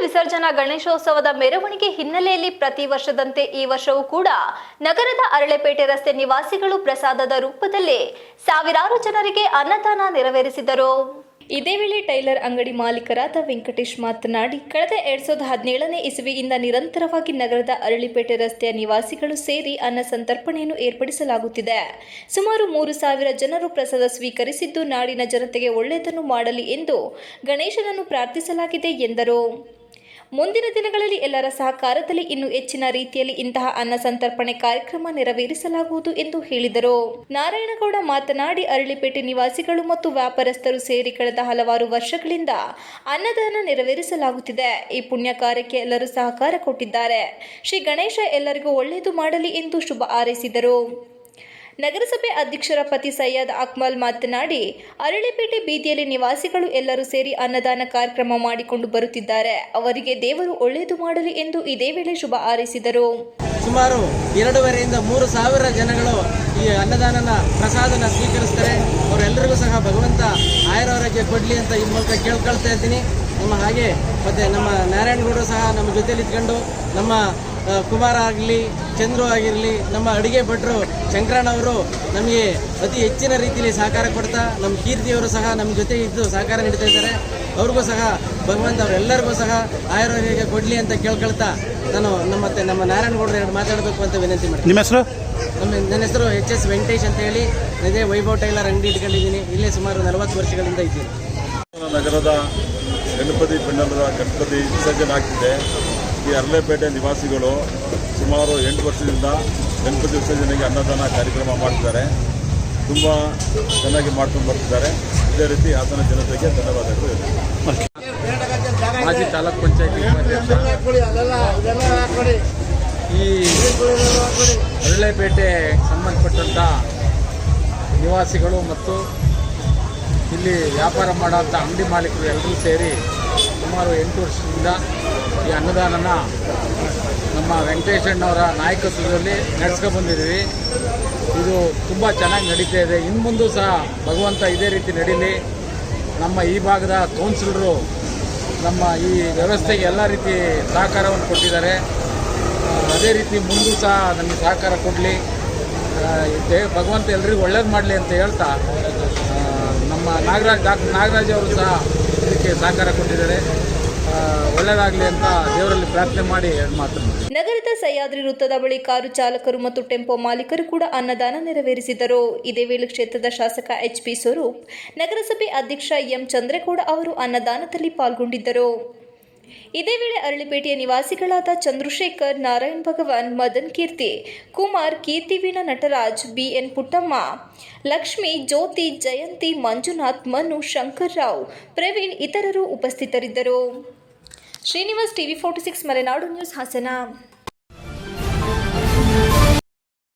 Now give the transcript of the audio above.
ವಿಸರ್ಜನಾ ಗಣೇಶೋತ್ಸವದ ಮೆರವಣಿಗೆ ಹಿನ್ನೆಲೆಯಲ್ಲಿ ಪ್ರತಿ ವರ್ಷದಂತೆ ಈ ವರ್ಷವೂ ಕೂಡ ನಗರದ ಅರಳೆಪೇಟೆ ರಸ್ತೆ ನಿವಾಸಿಗಳು ಪ್ರಸಾದದ ರೂಪದಲ್ಲಿ ಸಾವಿರಾರು ಜನರಿಗೆ ಅನ್ನದಾನ ನೆರವೇರಿಸಿದರು. ಇದೇ ವೇಳೆ ಟೈಲರ್ ಅಂಗಡಿ ಮಾಲೀಕರಾದ ವೆಂಕಟೇಶ್ ಮಾತನಾಡಿ, ಕಳೆದ ಎರಡ್ ಸಾವಿರದ ಹದಿನೇಳನೇ ಇಸವಿಯಿಂದ ನಿರಂತರವಾಗಿ ನಗರದ ಅರಳಿಪೇಟೆ ರಸ್ತೆಯ ನಿವಾಸಿಗಳು ಸೇರಿ ಅನ್ನ ಸಂತರ್ಪಣೆಯನ್ನು ಏರ್ಪಡಿಸಲಾಗುತ್ತಿದೆ. ಸುಮಾರು ಮೂರು ಸಾವಿರ ಜನರು ಪ್ರಸಾದ ಸ್ವೀಕರಿಸಿದ್ದು ನಾಡಿನ ಜನತೆಗೆ ಒಳ್ಳೆಯದನ್ನು ಮಾಡಲಿ ಎಂದು ಗಣೇಶನನ್ನು ಪ್ರಾರ್ಥಿಸಲಾಗಿದೆ ಎಂದರು. ಮುಂದಿನ ದಿನಗಳಲ್ಲಿ ಎಲ್ಲರ ಸಹಕಾರದಲ್ಲಿ ಇನ್ನೂ ಹೆಚ್ಚಿನ ರೀತಿಯಲ್ಲಿ ಇಂತಹ ಅನ್ನ ಸಂತರ್ಪಣೆ ಕಾರ್ಯಕ್ರಮ ನೆರವೇರಿಸಲಾಗುವುದು ಎಂದು ಹೇಳಿದರು. ನಾರಾಯಣಗೌಡ ಮಾತನಾಡಿ, ಅರಳಿಪೇಟೆ ನಿವಾಸಿಗಳು ಮತ್ತು ವ್ಯಾಪಾರಸ್ಥರು ಸೇರಿ ಕಳೆದ ಹಲವಾರು ವರ್ಷಗಳಿಂದ ಅನ್ನದಾನ ನೆರವೇರಿಸಲಾಗುತ್ತಿದೆ. ಈ ಪುಣ್ಯ ಕಾರ್ಯಕ್ಕೆ ಎಲ್ಲರೂ ಸಹಕಾರ ಕೊಟ್ಟಿದ್ದಾರೆ. ಶ್ರೀ ಗಣೇಶ ಎಲ್ಲರಿಗೂ ಒಳ್ಳೆಯದು ಮಾಡಲಿ ಎಂದು ಶುಭ ಹಾರೈಸಿದರು. ನಗರಸಭೆ ಅಧ್ಯಕ್ಷರ ಪತಿ ಸೈಯದ್ ಅಕ್ಮಲ್ ಮಾತನಾಡಿ, ಅರಳಿಪೇಟೆ ಬೀದಿಯಲ್ಲಿ ನಿವಾಸಿಗಳು ಎಲ್ಲರೂ ಸೇರಿ ಅನ್ನದಾನ ಕಾರ್ಯಕ್ರಮ ಮಾಡಿಕೊಂಡು ಬರುತ್ತಿದ್ದಾರೆ. ಅವರಿಗೆ ದೇವರು ಒಳ್ಳೆಯದು ಮಾಡಲಿ ಎಂದು ಇದೇ ವೇಳೆ ಶುಭ ಹಾರೈಸಿದರು. ಸುಮಾರು ಎರಡೂವರೆಯಿಂದ ಮೂರು ಸಾವಿರ ಜನಗಳು ಈ ಅನ್ನದಾನನ ಪ್ರಸಾದನ ಸ್ವೀಕರಿಸ್ತಾರೆ. ಅವರೆಲ್ಲರಿಗೂ ಸಹ ಭಗವಂತ ಆಯುರಾರೋಗ್ಯ ಕೊಡಲಿ ಅಂತ ಈ ಮೂಲಕ ಕೇಳ್ಕೊಳ್ತಾ ಇದ್ದೀನಿ. ನಮ್ಮ ಹಾಗೆ ಮತ್ತು ನಮ್ಮ ನಾರಾಯಣಗೌಡರು ಸಹ ನಮ್ಮ ಜೊತೆಲಿ ಇದ್ಕೊಂಡು ನಮ್ಮ ಕುಮಾರ ಆಗಲಿ ಚಂದ್ರು ಆಗಿರಲಿ ನಮ್ಮ ಅಡುಗೆ ಭಟ್ರು ಶಂಕರಣ್ಣವರು ನಮಗೆ ಅತಿ ಹೆಚ್ಚಿನ ರೀತಿಯಲ್ಲಿ ಸಹಕಾರ ಕೊಡ್ತಾ ನಮ್ಮ ಕೀರ್ತಿಯವರು ಸಹ ನಮ್ಮ ಜೊತೆ ಇದ್ದು ಸಹಕಾರ ನೀಡ್ತಾ ಇದ್ದಾರೆ. ಅವ್ರಿಗೂ ಸಹ ಭಗವಂತ ಅವರೆಲ್ಲರಿಗೂ ಸಹ ಆಯುರ್ವೇದಿಕ ಕೊಡಲಿ ಅಂತ ಕೇಳ್ಕೊಳ್ತಾ ನಾನು ನಮ್ಮ ಮತ್ತೆ ನಮ್ಮ ನಾರಾಯಣಗೌಡರು ಎರಡು ಮಾತಾಡಬೇಕು ಅಂತ ವಿನಂತಿ ಮಾಡ್ತೀನಿ. ನಿಮ್ಮ ಹೆಸರು? ನಮ್ಮ ನನ್ನ ಹೆಸರು ಎಚ್ ಎಸ್ ವೆಂಕಟೇಶ್ ಅಂತ ಹೇಳಿ ಇದೇ ವೈಭವ್ ಟೈಲರ್ ಅಂಗಡಿ ಇಟ್ಕೊಂಡಿದ್ದೀನಿ. ಇಲ್ಲೇ ಸುಮಾರು ನಲವತ್ತು ವರ್ಷಗಳಿಂದ ಇದ್ದೀನಿ. ನಗರದ ಗಣಪತಿ ಪಂಡಲದ ಗಣಪತಿ ವಿಸರ್ಜನೆ ಆಗ್ತಿದೆ. ಈ ಅರಳೆಪೇಟೆ ನಿವಾಸಿಗಳು ಸುಮಾರು ಎಂಟು ವರ್ಷದಿಂದ ಗಣಪತಿ ವಿಸರ್ಜನೆಗೆ ಅನ್ನದಾನ ಕಾರ್ಯಕ್ರಮ ಮಾಡ್ತಿದ್ದಾರೆ. ತುಂಬ ಚೆನ್ನಾಗಿ ಮಾಡ್ಕೊಂಡು ಬರ್ತಿದ್ದಾರೆ. ಇದೇ ರೀತಿ ಹಾಸನ ಜನತೆಗೆ ಧನ್ಯವಾದಗಳು ಮಾಜಿ ತಾಲೂಕ್ ಪಂಚಾಯತಿ ಈ ಅರಳೆಪೇಟೆ ಸಂಬಂಧಪಟ್ಟಂಥ ನಿವಾಸಿಗಳು ಮತ್ತು ಇಲ್ಲಿ ವ್ಯಾಪಾರ ಮಾಡೋಂಥ ಅಂಗಡಿ ಮಾಲೀಕರು ಎಲ್ಲರೂ ಸೇರಿ ಸುಮಾರು ಎಂಟು ವರ್ಷದಿಂದ ಈ ಅನ್ನದಾನನ ನಮ್ಮ ವೆಂಕಟೇಶಣ್ಣವರ ನಾಯಕತ್ವದಲ್ಲಿ ನಡೆಸ್ಕೊಬಂದಿದ್ದೀವಿ ಇದು ತುಂಬ ಚೆನ್ನಾಗಿ ನಡೀತಾ ಇದೆ. ಇನ್ನು ಮುಂದೆ ಸಹ ಭಗವಂತ ಇದೇ ರೀತಿ ನಡೀಲಿ. ನಮ್ಮ ಈ ಭಾಗದ ಕೌನ್ಸಿಲರು ನಮ್ಮ ಈ ವ್ಯವಸ್ಥೆಗೆ ಎಲ್ಲ ರೀತಿ ಸಹಕಾರವನ್ನು ಕೊಟ್ಟಿದ್ದಾರೆ. ಅದೇ ರೀತಿ ಮುಂದೂ ಸಹ ನಮಗೆ ಸಹಕಾರ ಕೊಡಲಿ. ಭಗವಂತ ಎಲ್ರಿಗೂ ಒಳ್ಳೇದು ಮಾಡಲಿ ಅಂತ ಹೇಳ್ತಾ ನಮ್ಮ ನಾಗರಾಜ್ ಡಾಕ್ಟರ್ ನಾಗರಾಜ್ ಅವರು ಸಹ ಇದಕ್ಕೆ ಸಹಕಾರ ಕೊಟ್ಟಿದ್ದಾರೆ. ಒಳ್ಳೆಯದಾಗಲಿ ಅಂತ ದೇವರಲ್ಲಿ ಪ್ರಾರ್ಥನೆ ಮಾಡಿ ಮಾತು. ನಗರದ ಸಹ್ಯಾದ್ರಿ ವೃತ್ತದ ಬಳಿ ಕಾರು ಚಾಲಕರು ಮತ್ತು ಟೆಂಪೋ ಮಾಲೀಕರು ಕೂಡ ಅನ್ನದಾನ ನೆರವೇರಿಸಿದರು. ಇದೇ ವೇಳೆ ಕ್ಷೇತ್ರದ ಶಾಸಕ ಎಚ್ ಪಿ ಸ್ವರೂಪ್, ನಗರಸಭೆ ಅಧ್ಯಕ್ಷ ಎಂ ಚಂದ್ರೇಗೌಡ ಅವರು ಅನ್ನದಾನದಲ್ಲಿ ಪಾಲ್ಗೊಂಡಿದ್ದರು. ಇದೇ ವೇಳೆ ಅರಳಿಪೇಟೆಯ ನಿವಾಸಿಗಳಾದ ಚಂದ್ರಶೇಖರ್, ನಾರಾಯಣ್ ಭಗವಾನ್, ಮದನ್ ಕೀರ್ತಿ, ಕುಮಾರ್ ಕೀರ್ತಿವೀಣ ನಟರಾಜ್, ಬಿಎನ್ ಪುಟ್ಟಮ್ಮ, ಲಕ್ಷ್ಮಿ, ಜ್ಯೋತಿ, ಜಯಂತಿ, ಮಂಜುನಾಥ್, ಮನು ಶಂಕರ್ರಾವ್ ಪ್ರವೀಣ್ ಇತರರು ಉಪಸ್ಥಿತರಿದ್ದರು. Srinivas TV forty six, Malenadu news Hassan.